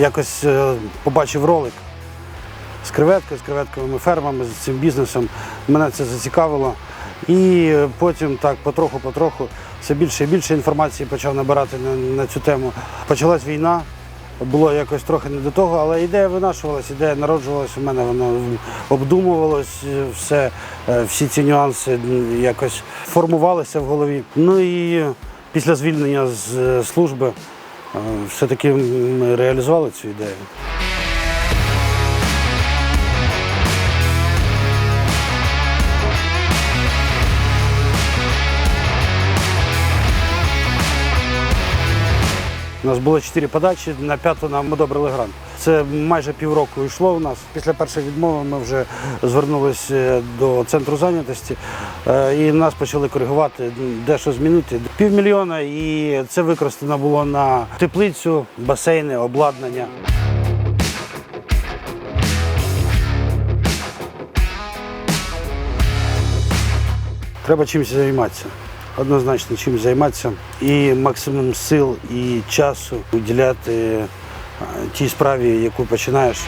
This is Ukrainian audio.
якось е, побачив ролик з креветкою, з креветковими фермами, з цим бізнесом. Мене це зацікавило. І потім так потроху-потроху все більше і більше інформації почав набирати на, на цю тему. Почалась війна. Було якось трохи не до того, але ідея винашувалась, ідея народжувалась у мене, воно обдумувалось е, все, е, всі ці нюанси якось формувалися в голові. Ну і після звільнення з служби все-таки ми реалізували цю ідею. У нас було чотири подачі, на п'яту нам одобрили грант. Це майже півроку йшло у нас. Після першої відмови ми вже звернулися до центру зайнятості е, і нас почали коригувати, де що змінити. Півмільйона, і це використано було на теплицю, басейни, обладнання. Треба чимось займатися. Однозначно чим займатися. І максимум сил і часу уділяти е, тій справі, яку починаєш.